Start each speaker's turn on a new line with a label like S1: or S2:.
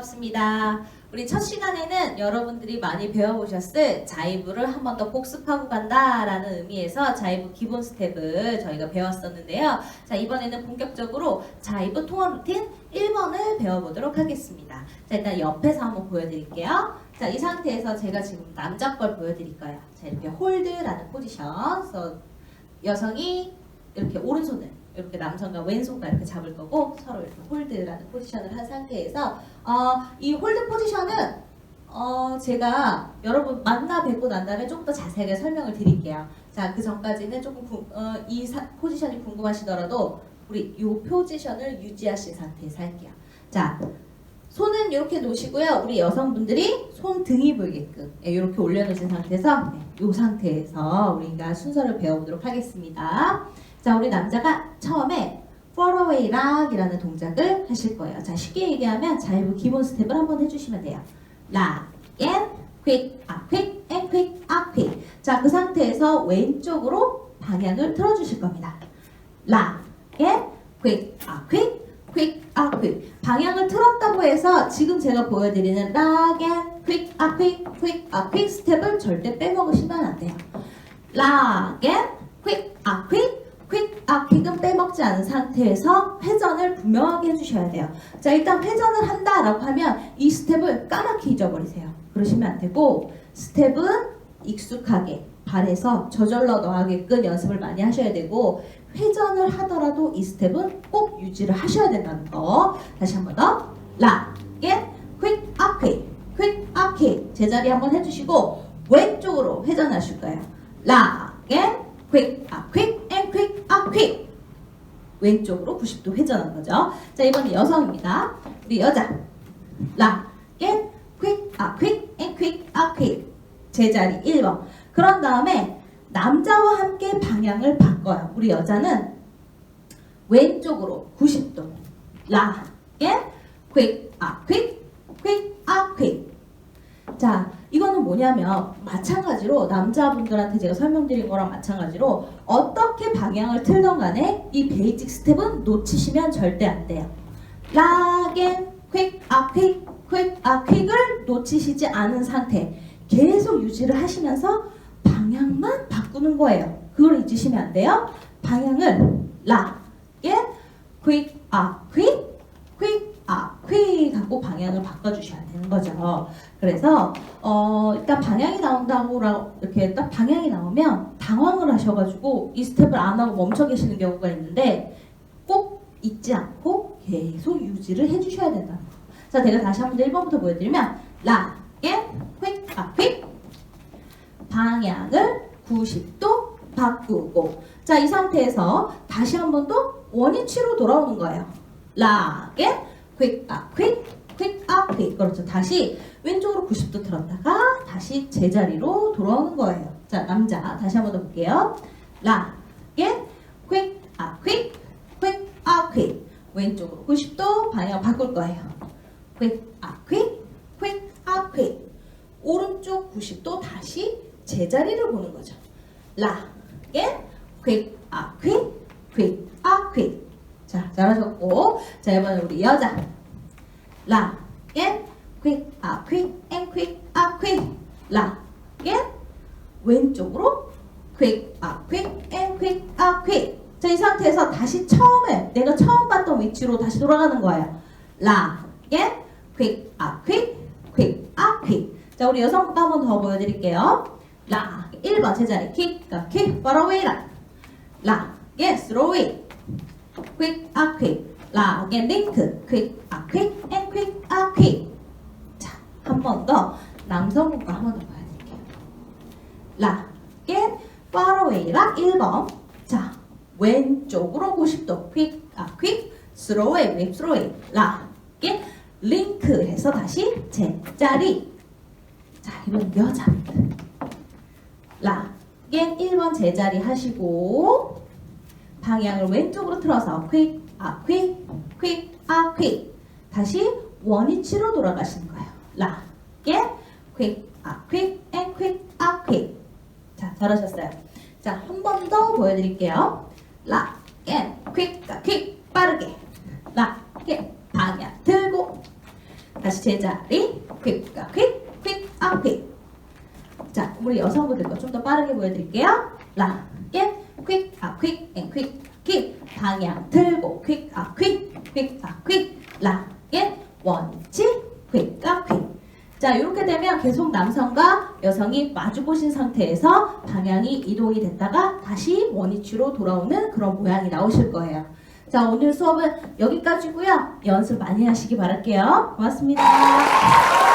S1: 반갑습니다. 우리 첫 시간에는 여러분들이 많이 배워보셨을 자이브를 한 번 더 복습하고 간다라는 의미에서 자이브 기본 스텝을 저희가 배웠었는데요. 자, 이번에는 본격적으로 자이브 통화 루틴 1번을 배워보도록 하겠습니다. 자, 일단 옆에서 한번 보여드릴게요. 자, 이 상태에서 제가 지금 남자 걸 보여드릴 거예요. 자, 이렇게 홀드라는 포지션. 그래서 여성이 이렇게 오른손을 이렇게 남성과 왼손과 이렇게 잡을 거고 서로 이렇게 홀드라는 포지션을 한 상태에서 어, 이 홀드 포지션은 어, 제가 여러분 만나 뵙고 난 다음에 조금 더 자세하게 설명을 드릴게요. 자, 그 전까지는 조금 궁- 어, 이 사- 포지션이 궁금하시더라도 우리 이 포지션을 유지하신 상태에서 할게요. 자, 손은 이렇게 놓으시고요. 우리 여성분들이 손 등이 보이게끔 예, 이렇게 올려놓으신 상태에서 네, 이 상태에서 우리가 순서를 배워보도록 하겠습니다. 자, 우리 남자가 처음에 far away lock이라는 동작을 하실 거예요. 자, 쉽게 얘기하면 자이브 기본 스텝을 한번 해주시면 돼요. lock and quick, 아, quick and quick, 아, quick. 자, 그 상태에서 왼쪽으로 방향을 틀어주실 겁니다. lock and quick, 아, quick, quick, 아, quick. 방향을 틀었다고 해서 지금 제가 보여드리는 lock and quick, 아, quick, quick, 아, quick 스텝을 절대 빼먹으시면 안 돼요. lock and quick, 아, quick, 퀵, 아, 빼먹지 않은 상태에서 회전을 분명하게 해주셔야 돼요. 자, 일단 회전을 한다라고 하면 이 스텝을 까맣게 잊어버리세요. 그러시면 안 되고, 스텝은 익숙하게 발에서 저절로 나가게끔 연습을 많이 하셔야 되고, 회전을 하더라도 이 스텝은 꼭 유지를 하셔야 된다는 거. 다시 한 번 더. 라, 겟, 퀵, 아, 퀵, 퀵, 아, 퀵. 제자리 한번 해주시고, 왼쪽으로 회전하실 거예요. 라, 겟, 퀵. 왼쪽으로 90도 회전한 거죠. 자, 이번엔 여성입니다. 우리 여자. 라, 겟, 퀵, 아, 퀵, 앤 퀵, 아, 퀵. 제자리 1번. 그런 다음에 남자와 함께 방향을 바꿔요. 우리 여자는 왼쪽으로 90도. 라, 겟, 퀵, 아, 퀵, 퀵, 아, 퀵. 자, 이거는 뭐냐면 마찬가지로 남자분들한테 제가 설명드린 거랑 마찬가지로 어떻게 방향을 틀던 간에 이 베이직 스텝은 놓치시면 절대 안 돼요. 락앤 퀵, 아 퀵, 퀵, 아 퀵을 놓치시지 않은 상태 계속 유지를 하시면서 방향만 바꾸는 거예요. 그걸 잊으시면 안 돼요. 방향을 락앤 퀵, 아 퀵, 퀵, 아퀵 갖고 방향을 바꿔주셔야 되는 거죠. 그래서 어, 일단 방향이 나온다고 라- 이렇게 딱 방향이 나오면 당황을 하셔가지고 이 스텝을 안 하고 멈춰 계시는 경우가 있는데 꼭 잊지 않고 계속 유지를 해주셔야 된다는 거. 자, 제가 다시 한번 1번부터 보여드리면 라, 겟, 퀵, 아, 퀵 방향을 90도 바꾸고 자, 이 상태에서 다시 한 번 더 원위치로 돌아오는 거예요. 라, 겟, 퀵, 아, 퀵, 퀵, 아, 퀵 그렇죠. 다시 왼쪽으로 90도 틀었다가 다시 제자리로 돌아오는 거예요. 자, 남자 다시 한 번 더 볼게요. 라, 겟, 퀵, 아, 퀵, 퀵, 아, 퀵. 왼쪽으로 90도 방향 바꿀 거예요. 퀵, 아, 퀵, 퀵, 아, 퀵. 오른쪽 90도 다시 제자리를 보는 거죠. 라, 겟, 퀵, 아, 퀵, 퀵, 아, 퀵. 자, 잘하셨고. 자, 이번에 우리 여자. 라, 겟, 퀵, 아, 퀵, 앤 퀵, 아, 퀵. 라, 겟, 왼쪽으로 퀵, 아, 퀵, 앤 퀵, 아, 퀵. 자, 이 상태에서 다시 처음에 내가 처음 봤던 위치로 다시 돌아가는 거예요. 라, 겟, 퀵, 아, 퀵, 퀵, 아, 퀵. 자, 우리 여성부터 한번 더 보여드릴게요. 라, 1번 제자리 킥, 아, 킥, far away 라. throw it. Quick, 아, quick. 라, again, link, quick, 아, quick, and quick, 아, quick. 자, 한 번 더 남성분과 한 번더 보여드릴게요. 라, get, far away, 라, 1번. 자, 왼쪽으로 90도, quick, 아, quick, throw it, whip, throw it. 라, get, link 해서 다시 제자리. 자, 이번 여자. 라, get 1번 제자리 하시고, 방향을 왼쪽으로 틀어서 quick, 아, quick, quick, 아, quick. 다시 원위치로 돌아가시는 거예요. 라, get, quick, 아, quick, and quick, 아, quick. 자, 잘하셨어요. 자, 한 번 더 보여드릴게요. 라, get, quick, 아, quick, 빠르게. 라, get, 방향 들고. 다시 제자리. 퀵, 아, 퀵, 퀵, 아, 퀵. 자, 우리 여성분들 거 좀 더 빠르게 보여드릴게요. 라, 겟, 퀵, 아, 퀵, 앤 퀵, 킥. 방향 틀고, 퀵, 아, 퀵, 퀵, 아, 퀵. 라, 겟, 원치, 퀵, 아, 퀵. 자, 이렇게 되면 계속 남성과 여성이 마주 보신 상태에서 방향이 이동이 됐다가 다시 원위치로 돌아오는 그런 모양이 나오실 거예요. 자, 오늘 수업은 여기까지고요. 연습 많이 하시기 바랄게요. 고맙습니다.